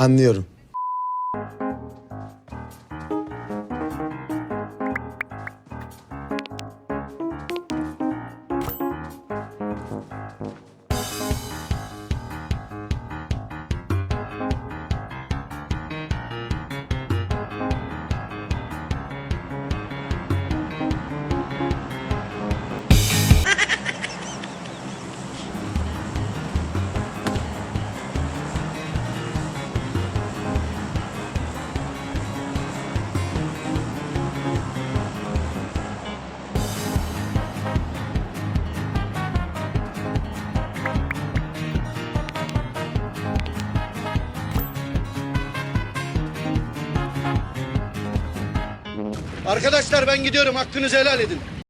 Anlıyorum. Arkadaşlar ben gidiyorum. Hakkınızı helal edin.